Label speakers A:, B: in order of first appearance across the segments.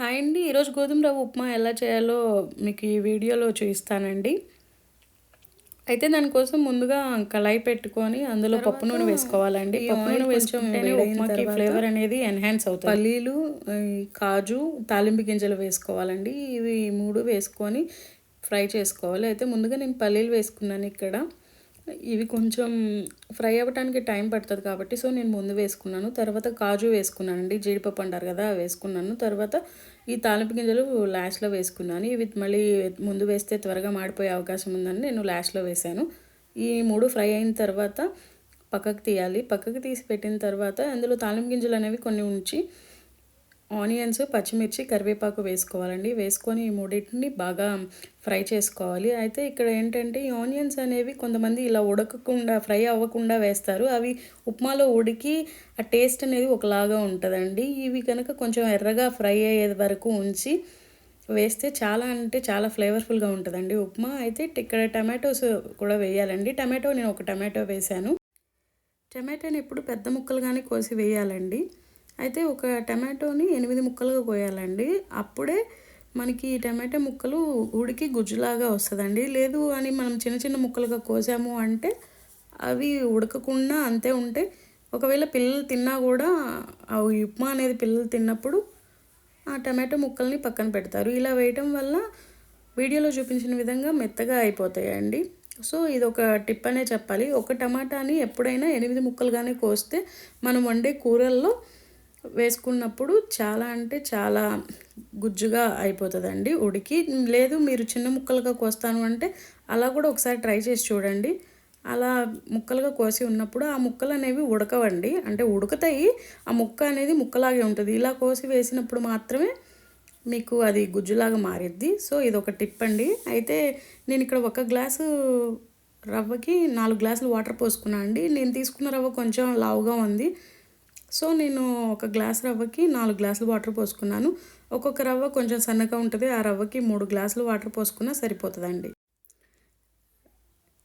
A: Hi అండి. ఈరోజు గోధుమ రవ్వ ఉప్మా ఎలా చేయాలో మీకు ఈ వీడియోలో చూపిస్తానండి. అయితే దానికోసం ముందుగా కళాయి పెట్టుకొని అందులో పప్పు నూనె వేసుకోవాలండి. పప్పు నూనె వేసుకుంటేనే ఉప్మాకి ఫ్లేవర్ అనేది ఎన్హాన్స్ అవుతుంది. పల్లీలు కాజు తాలింపు గింజలు వేసుకోవాలండి. ఇవి మూడు వేసుకొని ఫ్రై చేసుకోవాలి. అయితే ముందుగా నేను పల్లీలు వేసుకున్నాను ఇక్కడ. ఇవి కొంచెం ఫ్రై అవ్వడానికి టైం పడుతుంది కాబట్టి సో నేను ముందు వేసుకున్నాను తర్వాత కాజు వేసుకున్నానండి జీడిపప్పు అంటారు కదా వేసుకున్నాను. తర్వాత ఈ తాలింపు గింజలు లాస్ట్లో వేసుకున్నాను. ఇవి మళ్ళీ ముందు వేస్తే త్వరగా మాడిపోయే అవకాశం ఉందని నేను లాస్ట్లో వేసాను ఈ మూడు ఫ్రై అయిన తర్వాత పక్కకు తీయాలి. పక్కకు తీసి పెట్టిన తర్వాత అందులో తాలింపు గింజలు అనేవి కొన్ని ఉంచి ఆనియన్స్ పచ్చిమిర్చి కరివేపాకు వేసుకోవాలండి. వేసుకొని ఈ మూడింటిని బాగా ఫ్రై చేసుకోవాలి. అయితే ఇక్కడ ఏంటంటే ఈ ఆనియన్స్ అనేవి కొంతమంది ఇలా ఉడకకుండా ఫ్రై అవ్వకుండా వేస్తారు. అవి ఉప్మాలో ఉడికి ఆ టేస్ట్ అనేది ఒకలాగా ఉంటుందండి. ఇవి కనుక కొంచెం ఎర్రగా ఫ్రై అయ్యే వరకు ఉంచి వేస్తే చాలా అంటే చాలా ఫ్లేవర్ఫుల్గా ఉంటుందండి ఉప్మా. అయితే ఇక్కడ టమాటోస్ కూడా వేయాలండి. టమాటో నేను ఒక టమాటో వేశాను. టమాటోని ఎప్పుడు పెద్ద ముక్కలుగానే కోసి వేయాలండి. అయితే ఒక టమాటోని ఎనిమిది ముక్కలుగా కోయాలండి. అప్పుడే మనకి టమాటో ముక్కలు ఉడికి గుజ్జులాగా వస్తుందండి. లేదు అని మనం చిన్న చిన్న ముక్కలుగా కోసాము అంటే అవి ఉడకకుండా అంతే ఉంటే ఒకవేళ పిల్లలు తిన్నా కూడా ఆ ఉప్మా అనేది పిల్లలు తిన్నప్పుడు ఆ టమాటో ముక్కల్ని పక్కన పెడతారు. ఇలా వేయటం వల్ల వీడియోలో చూపించిన విధంగా మెత్తగా అయిపోతాయండి. సో ఇది ఒక టిప్ అనే చెప్పాలి. ఒక టమాటాని ఎప్పుడైనా ఎనిమిది ముక్కలుగానే కోస్తే మనం వండే కూరల్లో వేసుకున్నప్పుడు చాలా అంటే చాలా గుజ్జుగా అయిపోతుందండి ఉడికి. లేదు మీరు చిన్న ముక్కలుగా కోస్తాను అంటే అలా కూడా ఒకసారి ట్రై చేసి చూడండి. అలా ముక్కలుగా కోసి ఉన్నప్పుడు ఆ ముక్కలు అనేవి ఉడకవండి. అంటే ఉడుకుతాయి ఆ ముక్క అనేది ముక్కలాగే ఉంటుంది. ఇలా కోసి వేసినప్పుడు మాత్రమే మీకు అది గుజ్జులాగా మారిద్ది. సో ఇది ఒక టిప్ అండి. అయితే నేను ఇక్కడ ఒక గ్లాసు రవ్వకి నాలుగు గ్లాసులు వాటర్ పోసుకున్నాను అండి. నేను తీసుకున్న రవ్వ కొంచెం లావుగా ఉంది. సో నేను ఒక గ్లాస్ రవ్వకి నాలుగు గ్లాసులు వాటర్ పోసుకున్నాను. ఒక్కొక్క రవ్వ కొంచెం సన్నగా ఉంటుంది. ఆ రవ్వకి మూడు గ్లాసులు వాటర్ పోసుకున్నా సరిపోతుందండి.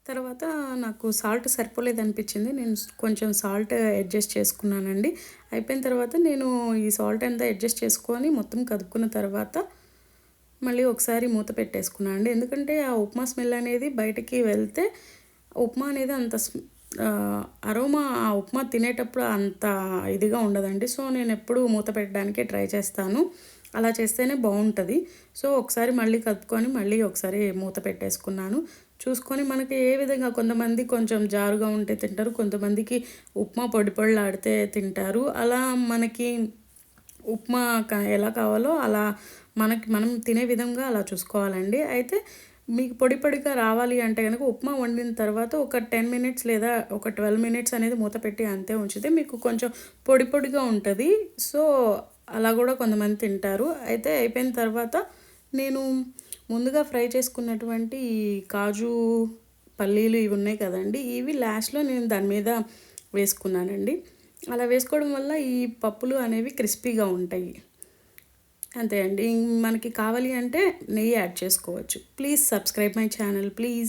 A: తర్వాత నాకు సాల్ట్ సరిపోలేదు అనిపించింది నేను కొంచెం సాల్ట్ అడ్జస్ట్ చేసుకున్నానండి. అయిపోయిన తర్వాత నేను ఈ సాల్ట్ అంతా అడ్జస్ట్ చేసుకొని మొత్తం కదుక్కున్న తర్వాత మళ్ళీ ఒకసారి మూత పెట్టేసుకున్నాను అండి. ఎందుకంటే ఆ ఉప్మా స్మెల్ అనేది బయటికి వెళ్తే ఉప్మా అనేది అంత అరోమా ఆ ఉప్మా తినేటప్పుడు అంత ఇదిగా ఉండదండి. సో నేను ఎప్పుడు మూత పెట్టడానికి ట్రై చేస్తాను. అలా చేస్తేనే బాగుంటుంది. సో ఒకసారి మళ్ళీ కలుపుకొని మళ్ళీ ఒకసారి మూత పెట్టేసుకున్నాను. చూసుకొని మనకి ఏ విధంగా కొంతమంది కొంచెం జారుగా ఉంటే తింటారు కొంతమందికి ఉప్మా పొడి పొడిలాడితే తింటారు. అలా మనకి ఉప్మా ఎలా కావాలో అలా మనకి మనం తినే విధంగా అలా చూసుకోవాలండి. అయితే మీకు పొడి పొడిగా రావాలి అంటే కనుక ఉప్మా వండిన తర్వాత ఒక టెన్ మినిట్స్ లేదా ఒక ట్వెల్వ్ మినిట్స్ అనేది మూత పెట్టి అంతే ఉంచితే మీకు కొంచెం పొడి పొడిగా ఉంటుంది. సో అలా కూడా కొంతమంది తింటారు. అయితే అయిపోయిన తర్వాత నేను ముందుగా ఫ్రై చేసుకున్నటువంటి కాజు పల్లీలు ఇవి ఉన్నాయి కదండి ఇవి లాస్ట్లో నేను దాని మీద వేసుకున్నానండి. అలా వేసుకోవడం వల్ల ఈ పప్పులు అనేవి క్రిస్పీగా ఉంటాయి. అంతే అండి. మనకి కావాలి అంటే నెయ్యి యాడ్ చేసుకోవచ్చు. Please subscribe my channel please